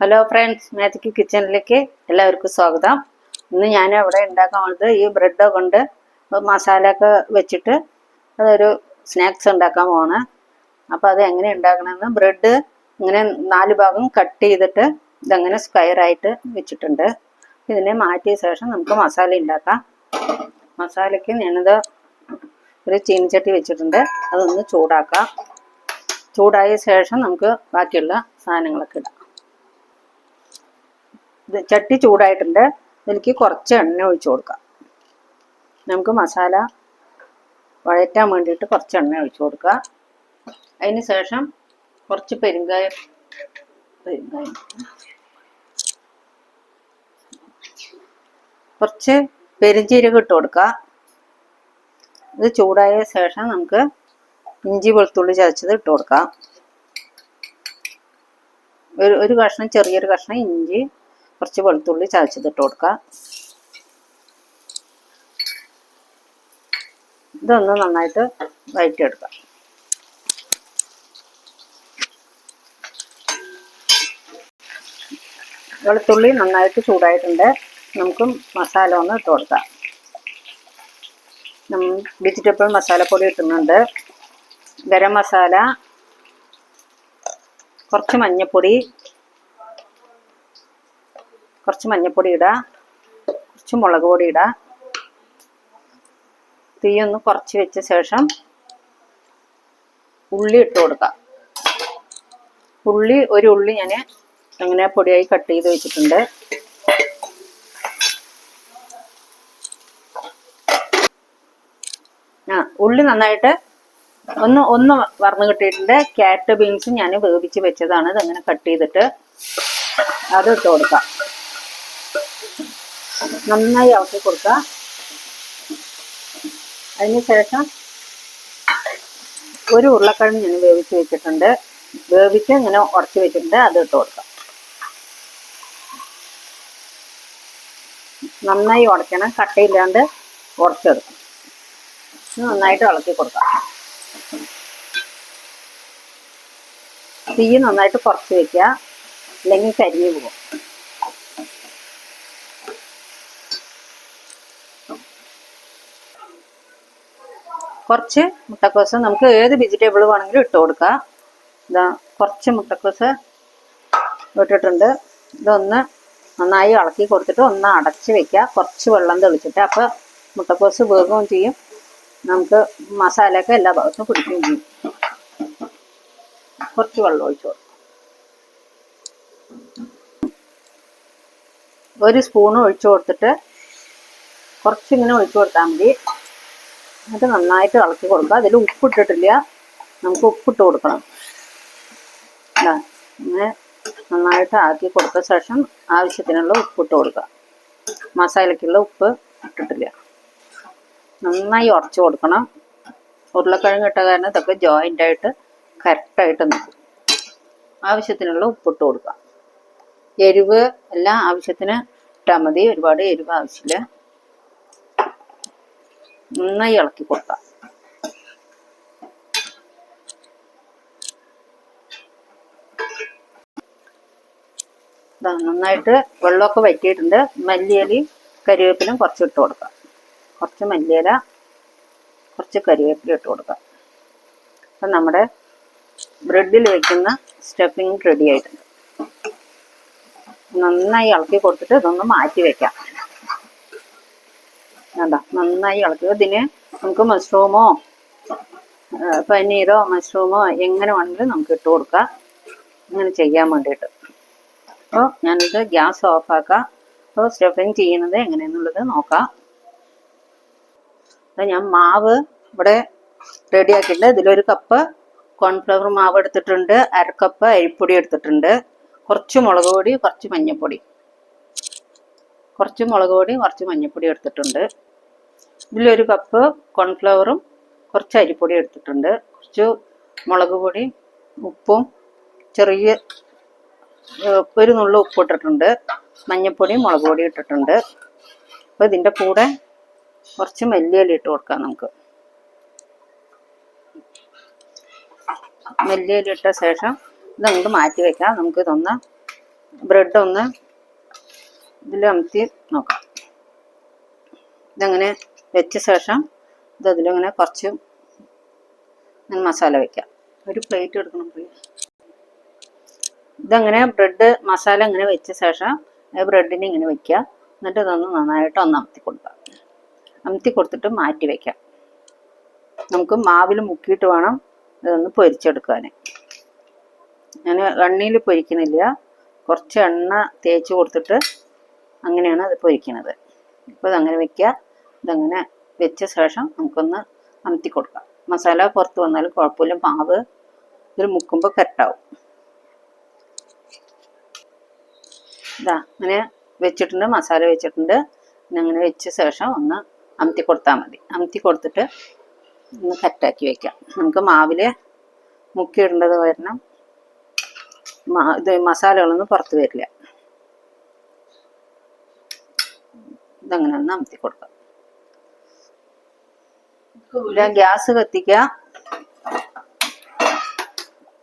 Hello friends magic കിച്ചണിലേക്ക് എല്ലാവർക്കും സ്വാഗതം. ഇന്ന് ഞാൻ അവിടെ ഉണ്ടാക്കാൻ പോകുന്നത് ഈ ബ്രെഡ് കൊണ്ട് മസാല ഒക്കെ വെച്ചിട്ട് അതൊരു സ്നാക്സ് ഉണ്ടാക്കാൻ പോവാണ്. അപ്പോൾ അത് എങ്ങനെ ഉണ്ടാക്കണമെന്ന് ബ്രെഡ് ഇങ്ങനെ നാല് ഭാഗം കട്ട് ചെയ്തിട്ട് ഇതങ്ങനെ സ്ക്വയർ ആയിട്ട് വെച്ചിട്ടുണ്ട്. ഇതിനെ മാറ്റിയ ശേഷം നമുക്ക് മസാല ഉണ്ടാക്കാം. മസാലയ്ക്ക് ഞാനിത് ഒരു ചീനിച്ചട്ടി വെച്ചിട്ടുണ്ട്. അതൊന്ന് ചൂടാക്കാം. ചൂടായ ശേഷം നമുക്ക് ബാക്കിയുള്ള സാധനങ്ങളൊക്കെ ഇടാം. ചട്ടി ചൂടായിട്ടുണ്ട്. എനിക്ക് കുറച്ച് എണ്ണ ഒഴിച്ചു കൊടുക്കാം. നമുക്ക് മസാല വഴറ്റാൻ വേണ്ടിയിട്ട് കുറച്ച് എണ്ണ ഒഴിച്ചു കൊടുക്കുക. അതിന് ശേഷം കുറച്ച് പെരുങ്കായം പെരുങ്കായം കുറച്ച് പെരുംജീരകം ഇട്ട് കൊടുക്കുക. ഇത് ചൂടായ ശേഷം നമുക്ക് ഇഞ്ചി വെളുത്തുള്ളി ചതച്ചത് ഇട്ട് കൊടുക്കാം. ഒരു ഒരു കഷ്ണം ചെറിയൊരു കഷ്ണം ഇഞ്ചി കുറച്ച് വെളുത്തുള്ളി ചതച്ചത് കൊടുക്കുക കൊടുക്കാം. ഇതൊന്ന് നന്നായിട്ട് വഴറ്റിയെടുക്കുക വെളുത്തുള്ളി നന്നായിട്ട് ചൂടായിട്ടുണ്ട്. നമുക്ക് മസാല ഒന്ന് ഇട്ട് കൊടുക്കാം. വെജിറ്റബിൾ മസാലപ്പൊടി ഇട്ടുന്നുണ്ട്. ഗരം മസാല കുറച്ച് മഞ്ഞൾപ്പൊടി കുറച്ച് മഞ്ഞൾപ്പൊടി ഇടാം. കുറച്ച് മുളക് പൊടി ഇടാം. തീ ഒന്ന് കുറച്ച് വെച്ച ശേഷം ഉള്ളി ഇട്ട് കൊടുക്കാം. ഉള്ളി ഒരു ഉള്ളി ഞാൻ അങ്ങനെ പൊടിയായി കട്ട് ചെയ്ത് വെച്ചിട്ടുണ്ട്. ആ ഉള്ളി നന്നായിട്ട് ഒന്ന് ഒന്ന് വറന്ന് കിട്ടിയിട്ടുണ്ട്. ക്യാരറ്റ് ബീൻസും ഞാൻ വേവിച്ച് വെച്ചതാണ്. ഇതങ്ങനെ കട്ട് ചെയ്തിട്ട് അത് ഇട്ട് കൊടുക്കാം. നന്നായി ഇളക്കി കൊടുക്കുക. അതിന് ശേഷം ഒരു ഉരുളക്കിഴങ്ങ് ഞാൻ വേവിച്ച് വെച്ചിട്ടുണ്ട്. വേവിച്ച് ഇങ്ങനെ ഉടച്ച് വെച്ചിട്ടുണ്ട്. അത് ഇട്ട് കൊടുക്കാം നന്നായി ഉടയ്ക്കണം കട്ടയില്ലാണ്ട് ഉടച്ചെടുക്കണം നന്നായിട്ട് ഇളക്കി കൊടുക്കാം തീ നന്നായിട്ട് കുറച്ച് വെക്കുക. അല്ലെങ്കിൽ കരിഞ്ഞു പോകും. കുറച്ച് മുട്ടക്കോസ് നമുക്ക് ഏത് വെജിറ്റബിൾ വേണമെങ്കിലും ഇട്ട് കൊടുക്കാം. ഇതാ കുറച്ച് മുട്ടക്കോസ് ഇട്ടിട്ടുണ്ട്. ഇതൊന്ന് നന്നായി ഇളക്കി കൊടുത്തിട്ട് ഒന്ന് അടച്ച് വെക്കുക. കുറച്ച് വെള്ളം തെളിച്ചിട്ട് അപ്പോൾ മുട്ടക്കോസ് വേഗവും ചെയ്യും. നമുക്ക് മസാലയൊക്കെ എല്ലാ ഭാഗത്തും പിടിക്കുകയും ചെയ്യും. കുറച്ച് വെള്ളം ഒഴിച്ചു കൊടുക്കും. ഒരു സ്പൂൺ ഒഴിച്ചു കൊടുത്തിട്ട് കുറച്ചിങ്ങനെ ഒഴിച്ചു കൊടുത്താൽ മതി. എന്നിട്ട് നന്നായിട്ട് ഇളക്കി കൊടുക്കുക. അതിൽ ഉപ്പിട്ടിട്ടില്ല. നമുക്ക് ഉപ്പിട്ട് കൊടുക്കണം. അങ്ങനെ നന്നായിട്ട് ആക്കി കൊടുത്ത ശേഷം ആവശ്യത്തിനുള്ള ഉപ്പിട്ട് കൊടുക്കുക. മസാലയ്ക്കുള്ള ഉപ്പ് ഇട്ടിട്ടില്ല. നന്നായി ഉറച്ചു കൊടുക്കണം. ഉരുളക്കിഴങ്ങ് ഇട്ട കാരണം ഇതൊക്കെ ജോയിന്റ് ആയിട്ട് കറക്റ്റായിട്ട് നിൽക്കും. ആവശ്യത്തിനുള്ള ഉപ്പിട്ട് കൊടുക്കുക. എരിവ് എല്ലാം ആവശ്യത്തിന് ഇട്ടാൽ മതി. ഒരുപാട് എരിവ് ആവശ്യമില്ല. നന്നായി ഇളക്കി കൊടുക്കാം നന്നായിട്ട് വെള്ളമൊക്കെ വറ്റിയിട്ടുണ്ട്. മല്ലിയിലയും കരിവേപ്പിലും കുറച്ച് ഇട്ട് കൊടുക്കാം. കുറച്ച് മല്ലിയില കുറച്ച് കരിവേപ്പില ഇട്ട് കൊടുക്കാം. അപ്പം നമ്മുടെ ബ്രെഡിൽ വെക്കുന്ന സ്റ്റഫിങ് റെഡി ആയിട്ടുണ്ട്. നന്നായി ഇളക്കി കൊടുത്തിട്ട് ഇതൊന്ന് മാറ്റി വെക്കാം. വേണ്ട നന്നായി ഇളക്കുക ഇതിന് നമുക്ക് മഷ്റൂമോ പനീരോ മഷ്റൂമോ എങ്ങനെ വേണമെങ്കിലും നമുക്ക് ഇട്ട് കൊടുക്കാം. ഇങ്ങനെ ചെയ്യാൻ വേണ്ടിയിട്ട്. അപ്പോൾ ഞാനിത് ഗ്യാസ് ഓഫാക്കാം അപ്പോൾ സ്റ്റഫിങ് ചെയ്യുന്നത് എങ്ങനെയെന്നുള്ളത് നോക്കാം. അപ്പോൾ ഞാൻ മാവ് ഇവിടെ റെഡിയാക്കിയിട്ടുണ്ട് ഇതിലൊരു കപ്പ് കോൺഫ്ലവർ മാവ് എടുത്തിട്ടുണ്ട്. അരക്കപ്പ് അരിപ്പൊടി എടുത്തിട്ടുണ്ട്. കുറച്ച് മുളക് പൊടി കുറച്ച് മഞ്ഞൾപ്പൊടി. കുറച്ച് മുളക് പൊടി കുറച്ച് മഞ്ഞൾപ്പൊടി എടുത്തിട്ടുണ്ട്. ഇതിലൊരു കപ്പ് കോൺഫ്ലവറും കുറച്ച് അരിപ്പൊടി എടുത്തിട്ടുണ്ട്. കുറച്ച് മുളക് പൊടി ഉപ്പും ചെറിയ ഒരു നുള്ള ഉപ്പ് ഇട്ടിട്ടുണ്ട്. മഞ്ഞൾപ്പൊടി മുളക് പൊടി ഇട്ടിട്ടുണ്ട്. അപ്പോൾ ഇതിന്റെ കൂടെ കുറച്ച് മല്ലിയില ഇട്ട് കൊടുക്കാം നമുക്ക്. മല്ലിയില ഇട്ട ശേഷം ഇത് നമുക്ക് മാറ്റി വെക്കാം. നമുക്ക് ഇതൊന്ന് ബ്രെഡ് ഒന്ന് ഇതിൽ അമർത്തി നോക്കാം. ഇതങ്ങനെ വെച്ച ശേഷം ഇത് അതിലങ്ങനെ കുറച്ച് ഞാൻ മസാല വയ്ക്കാം ഒരു പ്ലേറ്റ് എടുക്കണം പ്രിയ. ഇതങ്ങനെ ബ്രെഡ് മസാല ഇങ്ങനെ വെച്ച ശേഷം ബ്രെഡിനെ ഇങ്ങനെ വെക്കുക. എന്നിട്ട് ഇതൊന്ന് നന്നായിട്ട് ഒന്ന് അമർത്തി കൊടുക്കുക. അമർത്തി കൊടുത്തിട്ട് മാറ്റി വെക്കാം. നമുക്ക് മാവിൽ മുക്കിയിട്ട് വേണം ഇതൊന്ന് പൊരിച്ചെടുക്കാൻ ഞാൻ എണ്ണയിൽ പൊരിക്കുന്നില്ല കുറച്ച് എണ്ണ തേച്ച് കൊടുത്തിട്ട് അങ്ങനെയാണ് അത് പൊരിക്കുന്നത് ഇപ്പോൾ ഇതങ്ങനെ വെക്കുക ഇതങ്ങനെ വെച്ച ശേഷം നമുക്കൊന്ന് അമത്തി കൊടുക്കാം. മസാല പുറത്ത് വന്നാലും കുഴപ്പമില്ല. മാവ് ഇതിൽ മുക്കുമ്പോൾ കറക്റ്റാവും ഇതാ അങ്ങനെ വെച്ചിട്ടുണ്ട് മസാല വെച്ചിട്ടുണ്ട്. പിന്നെ അങ്ങനെ വെച്ച ശേഷം ഒന്ന് അമത്തി കൊടുത്താൽ മതി. അമത്തി കൊടുത്തിട്ട് ഒന്ന് കറ്റാക്കി വെക്കാം. നമുക്ക് മാവിൽ മുക്കിയിടേണ്ടത് കാരണം ഇത് മസാലകളൊന്നും പുറത്ത് വരില്ല. ഇതങ്ങനെ ഒന്ന് അമർത്തി കൊടുക്കാം. ഞാൻ ഗ്യാസ് കത്തിക്കുക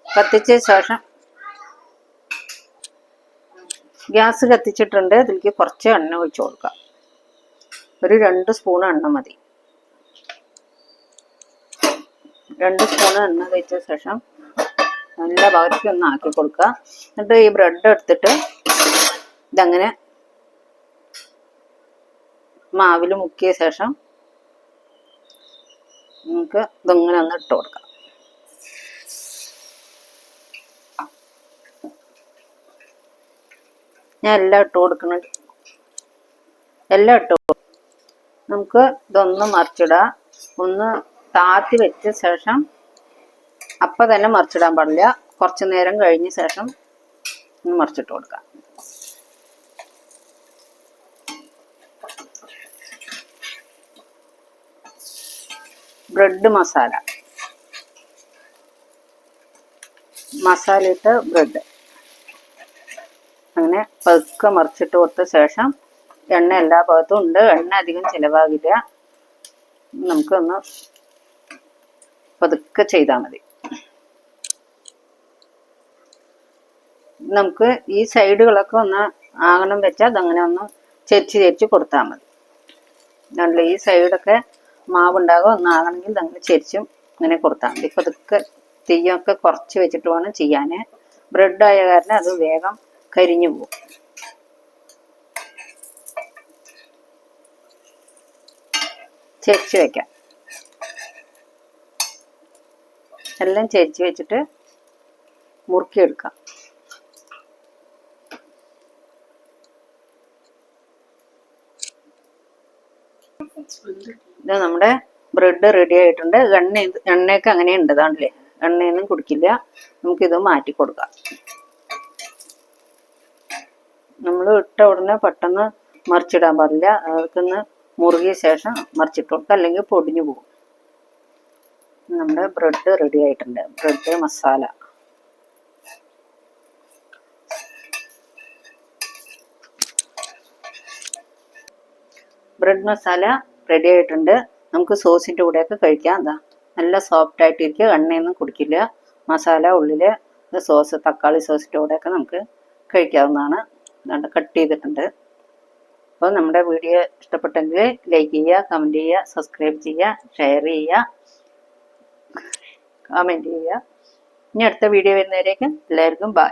കത്തിച്ച ശേഷം ഗ്യാസ് കത്തിച്ചിട്ടുണ്ട്. ഇതിലേക്ക് കുറച്ച് എണ്ണ ഒഴിച്ചു കൊടുക്കാം. ഒരു രണ്ട് സ്പൂൺ എണ്ണ മതി. രണ്ട് സ്പൂൺ എണ്ണ കഴിച്ച ശേഷം നല്ല ഭാഗത്തേക്ക് ഒന്ന് ആക്കി കൊടുക്കുക. എന്നിട്ട് ഈ ബ്രെഡ് എടുത്തിട്ട് ഇതങ്ങനെ മാവിൽ മുക്കിയ ശേഷം നമുക്ക് ഇതങ്ങനെ ഒന്ന് ഇട്ട് കൊടുക്കാം. ഞാൻ എല്ലാം ഇട്ട് കൊടുക്കുന്നുണ്ട്. എല്ലാം ഇട്ട് നമുക്ക് ഇതൊന്ന് മറിച്ചിടാം. ഒന്ന് താത്തി വെച്ച ശേഷം അപ്പം തന്നെ മറിച്ചിടാൻ പാടില്ല. കുറച്ച് നേരം കഴിഞ്ഞ ശേഷം ഒന്ന് മറിച്ചിട്ട് കൊടുക്കാം. ബ്രെഡ് മസാല. മസാല ഇട്ട് ബ്രെഡ്. അങ്ങനെ പതുക്കെ മറിച്ചിട്ട് കൊടുത്ത ശേഷം എണ്ണ എല്ലാ ഭാഗത്തും ഉണ്ട്. എണ്ണ അധികം ചിലവാകില്ല. നമുക്കൊന്ന് പതുക്കെ ചെയ്താൽ മതി. നമുക്ക് ഈ സൈഡുകളൊക്കെ ഒന്ന് ആകണം വെച്ചാൽ അതങ്ങനെ ഒന്ന് ചെരിച്ച് ചെരിച്ച് കൊടുത്താൽ മതി. ഈ സൈഡൊക്കെ മാവുണ്ടാകും ഒന്ന് ആകണമെങ്കിൽ നിങ്ങൾ ചെരിച്ചും ഇങ്ങനെ കൊടുത്താൽ മതി. പതുക്കെ തീയൊക്കെ കുറച്ച് വെച്ചിട്ട് വേണം ചെയ്യാൻ. ആയ കാരണം അത് വേഗം കരിഞ്ഞു പോകും. ചെരിച്ച് വെക്കാം. എല്ലാം ചെരിച്ച് വെച്ചിട്ട് മുറുക്കിയെടുക്കാം ഇത് നമ്മുടെ ബ്രെഡ് റെഡി ആയിട്ടുണ്ട്. എണ്ണ എണ്ണയൊക്കെ അങ്ങനെ ഉണ്ട് ഇതാണല്ലേ എണ്ണയൊന്നും കുടിക്കില്ല. നമുക്കിത് മാറ്റി കൊടുക്കാം. നമ്മൾ ഇട്ട ഉടനെ പെട്ടെന്ന് മറിച്ചിടാൻ പാടില്ല. അതൊക്കെ മുറുകിയ ശേഷം മറിച്ചിട്ട് കൊടുക്കുക അല്ലെങ്കിൽ പൊടിഞ്ഞു പോകും. നമ്മുടെ ബ്രെഡ് റെഡി ആയിട്ടുണ്ട്. Bread masala. Bread masala ready ആയിട്ടുണ്ട്. നമുക്ക് സോസിന്റെ കൂടെയൊക്കെ കഴിക്കാം. എന്താ നല്ല സോഫ്റ്റ് ആയിട്ടിരിക്കുക. എണ്ണയൊന്നും കുടിക്കില്ല. മസാല ഉള്ളിൽ സോസ് തക്കാളി സോസിന്റെ കൂടെയൊക്കെ നമുക്ക് കഴിക്കാവുന്നതാണ്. അതുകൊണ്ട് കട്ട് ചെയ്തിട്ടുണ്ട്. അപ്പോൾ നമ്മുടെ വീഡിയോ ഇഷ്ടപ്പെട്ടെങ്കിൽ ലൈക്ക് ചെയ്യുക കമന്റ് ചെയ്യുക സബ്സ്ക്രൈബ് ചെയ്യുക ഷെയർ ചെയ്യുക കമന്റ് ചെയ്യുക. ഇനി അടുത്ത വീഡിയോ വരുന്നവരേക്കും എല്ലാവർക്കും ബൈ